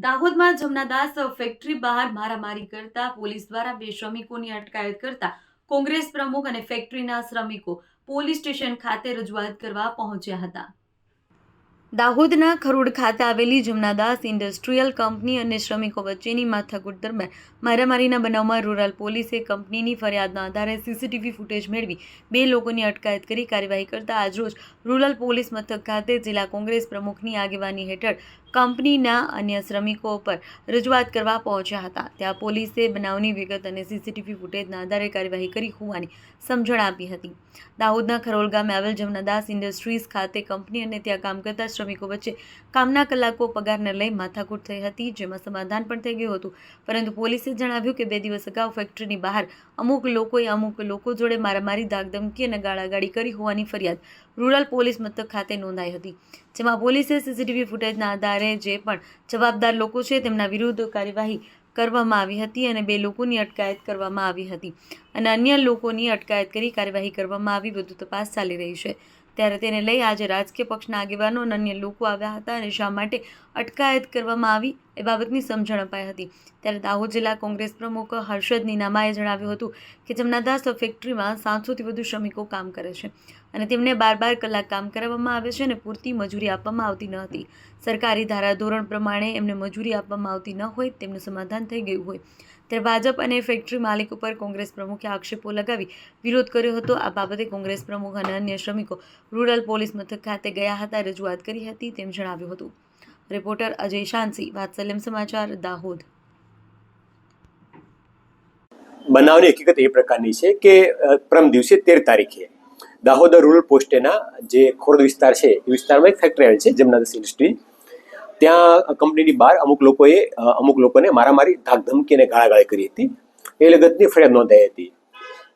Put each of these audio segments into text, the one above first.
દાહોદમાં જમનાદાસ ફેક્ટરી બહાર મારામારી કરતા પોલીસ દ્વારા બે શ્રમિકોની અટકાયત કરતા કોંગ્રેસ પ્રમુખ અને ફેક્ટરીના શ્રમિકો પોલીસ સ્ટેશન ખાતે રજૂઆત કરવા પહોંચ્યા હતા. દાહોદના ખરોડ ખાતે આવેલી જમનાદાસ ઇન્ડસ્ટ્રીયલ કંપની અને શ્રમિકો વચ્ચેની માથાકૂટ દરમિયાન મારામારીના બનાવમાં રૂરલ પોલીસે કંપનીની ફરિયાદના આધારે સીસીટીવી ફૂટેજ મેળવી બે લોકોની અટકાયત કરી કાર્યવાહી કરતા આજરોજ રૂરલ પોલીસ મથક ખાતે જિલ્લા કોંગ્રેસ પ્રમુખની આગેવાની હેઠળ કંપનીના અન્ય શ્રમિકો પર રજૂઆત કરવા પહોંચ્યા હતા. ત્યાં પોલીસે બનાવની વિગત અને સીસીટીવી ફૂટેજના આધારે કાર્યવાહી કરી હોવાની સમજણ આપી હતી. દાહોદના ખરોલ ગામે આવેલ જમનાદાસ ઇન્ડસ્ટ્રીઝ ખાતે કંપની અને ત્યાં કામ કરતા શ્રમિકો વચ્ચે કામના કલાકો પગારને લઈ માથાકૂટ થઈ હતી, જેમાં સમાધાન પણ થઈ ગયું હતું. પરંતુ પોલીસે જણાવ્યું કે બે દિવસ અગાઉ ફેક્ટરીની બહાર અમુક લોકોએ અમુક લોકો જોડે મારામારી ધાકધમકી અને ગાળાગાળી કરી હોવાની ફરિયાદ રૂરલ પોલીસ મથક ખાતે નોંધાઈ હતી, જેમાં પોલીસે સીસીટીવી ફૂટેજના આધારે જે પણ જવાબદાર લોકો છે તેમના વિરુદ્ધ કાર્યવાહી કરવામાં આવી હતી અને બે લોકોની અટકાયત કરવામાં આવી હતી. અને અન્ય લોકોની અટકાયત કરી કાર્યવાહી કરવામાં આવી, વધુ તપાસ ચાલી રહી છે. ત્યારે તેને લઈ આજે રાજકીય પક્ષના આગેવાનો અને અન્ય લોકો આવ્યા હતા અને શા માટે અટકાયત કરવામાં આવી એ બાબતની સમજણ અપાઈ હતી. ત્યારે દાહોદ જિલ્લા કોંગ્રેસ પ્રમુખ હર્ષદ નીનામાએ જણાવ્યું હતું કે જમનાદાસ ફેક્ટરીમાં સાતસોથી વધુ શ્રમિકો કામ કરે છે અને તેમને બાર બાર કલાક કામ કરાવવામાં આવે છે અને પૂરતી મજૂરી આપવામાં આવતી ન હતી. સરકારી ધારાધોરણ પ્રમાણે એમને મજૂરી આપવામાં આવતી ન હોય તેમનું સમાધાન થઈ ગયું હોય. ત્યારે ભાજપ અને ફેક્ટરી માલિક ઉપર કોંગ્રેસ પ્રમુખે આક્ષેપો લગાવી વિરોધ કર્યો હતો. આ બાબતે કોંગ્રેસ પ્રમુખ અને અન્ય શ્રમિકો રૂરલ પોલીસ મથક ખાતે ગયા હતા. રજૂઆત કરી હતી તેમ જણાવ્યું હતું. રિપોર્ટર અજય શાંસી વાત્સલ્યમ સમાચાર, દાહોદ. બનાવની હકીકત એ પ્રકારની છે કે પ્રમ દિવસે તેર તારીખે દાહોદ રૂરલ પોસ્ટેના જે ખોરદ વિસ્તાર છે, એ વિસ્તારમાં એક ફેક્ટરી આવેલ છે જમનાદાસ ઇન્ડસ્ટ્રી ત્યાં કંપનીની બહાર અમુક લોકોએ અમુક લોકોને મારામારી, ધાકધમકી અને ગાળાગાળી કરી હતી. એ લગતની ફરિયાદ નોંધાઈ હતી.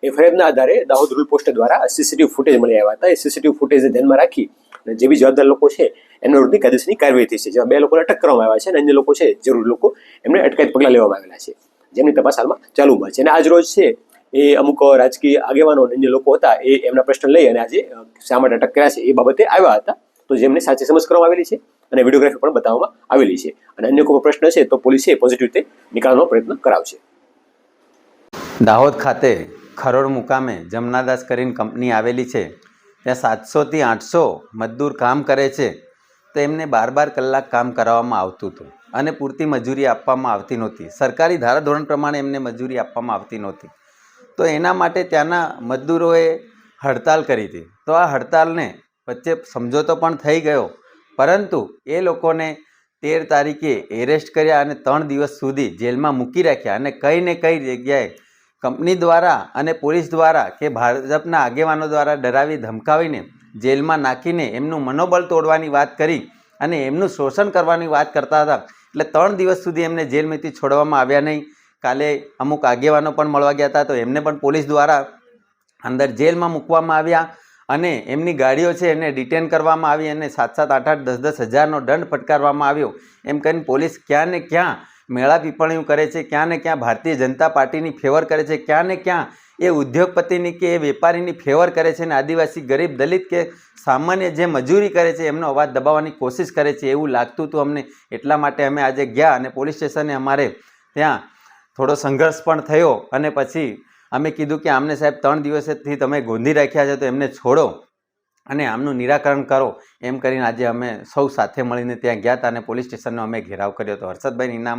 એ ફરિયાદના આધારે દાહોદ રૂલ પોસ્ટ દ્વારા સીસીટીવી ફૂટેજ મળી આવ્યા હતા. એ સીસીટીવી ફૂટેજને ધ્યાનમાં રાખી અને જે બી જવાબદાર લોકો છે, એમના વિરુદ્ધની કાયદેસરની કાર્યવાહી થઈ છે. જેમાં બે લોકોને અટક કરવામાં આવ્યા છે અને અન્ય લોકો છે, જરૂર લોકો એમને અટકાયત પગલાં લેવામાં આવેલા છે. જેમની તપાસ હાલમાં ચાલુમાં છે. અને આજ રોજ છે, એ અમુક રાજકીય આગેવાનો અને અન્ય લોકો હતા, એ એમના પ્રશ્ન લઈ અને આજે શા માટે અટક કર્યા છે એ બાબતે આવ્યા હતા. તો જેમને સાચી સમજ કરવામાં આવેલી છે. અને વિડીયોગ્રાફી પણ બતાવવામાં આવેલી છે. અને અન્ય કોઈ પ્રશ્ન છે તો પોલીસે પોઝિટિવ રીતે નિકાલવાનો પ્રયત્ન કરાવશે. દાહોદ ખાતે ખરોડ મુકામે જમનાદાસ કરીને કંપની આવેલી છે. ત્યાં સાતસોથી આઠસો મજદૂર કામ કરે છે. તો એમને બાર બાર કલાક કામ કરાવવામાં આવતું હતું અને પૂરતી મજૂરી આપવામાં આવતી નહોતી. સરકારી ધારાધોરણ પ્રમાણે એમને મજૂરી આપવામાં આવતી નહોતી. તો એના માટે ત્યાંના મજદૂરોએ હડતાલ કરી હતી. તો આ હડતાલને વચ્ચે સમજોતો પણ થઈ ગયો પરંતુ એ લોકોને તેર તારીખે એરેસ્ટ કર્યા અને ત્રણ દિવસ સુધી જેલમાં મૂકી રાખ્યા અને કઈ ને કઈ જગ્યાએ કંપની દ્વારા અને પોલીસ દ્વારા કે ભાજપના આગેવાનો દ્વારા ડરાવી ધમકાવીને જેલમાં નાખીને એમનું મનોબળ તોડવાની વાત કરી અને એમનું શોષણ કરવાની વાત કરતા હતા. એટલે ત્રણ દિવસ સુધી એમને જેલમાંથી છોડવામાં આવ્યા નહીં. કાલે અમુક આગેવાનો પણ મળવા ગયા હતા તો એમને પણ પોલીસ દ્વારા અંદર જેલમાં મૂકવામાં આવ્યા. અને એમની ગાડીઓ છે એને ડિટેન કરવામાં આવી અને સાત સાત આઠ આઠ દસ દસ હજારનો દંડ ફટકારવામાં આવ્યો. એમ કરીને પોલીસ ક્યાં ને ક્યાં મેળા પીપણીઓ કરે છે, ક્યાં ને ક્યાં ભારતીય જનતા પાર્ટીની ફેવર કરે છે, ક્યાં ને ક્યાં એ ઉદ્યોગપતિની કે એ વેપારીની ફેવર કરે છે અને આદિવાસી ગરીબ દલિત કે સામાન્ય જે મજૂરી કરે છે એમનો અવાજ દબાવવાની કોશિશ કરે છે એવું લાગતું હતું અમને એટલા માટે અમે આજે ગયા અને પોલીસ સ્ટેશને અમારે ત્યાં થોડો સંઘર્ષ પણ થયો અને પછી અમે કીધું કે આમને સાહેબ ત્રણ દિવસથી તમે ગોંધી રાખ્યા છે તો એમને છોડો અને આમનું નિરાકરણ કરો. એમ કરીને આજે અમે સૌ સાથે મળીને ત્યાં ગયા હતા અને પોલીસ સ્ટેશનનો અમે ઘેરાવ કર્યો હતો. હર્ષદભાઈ ઇનામ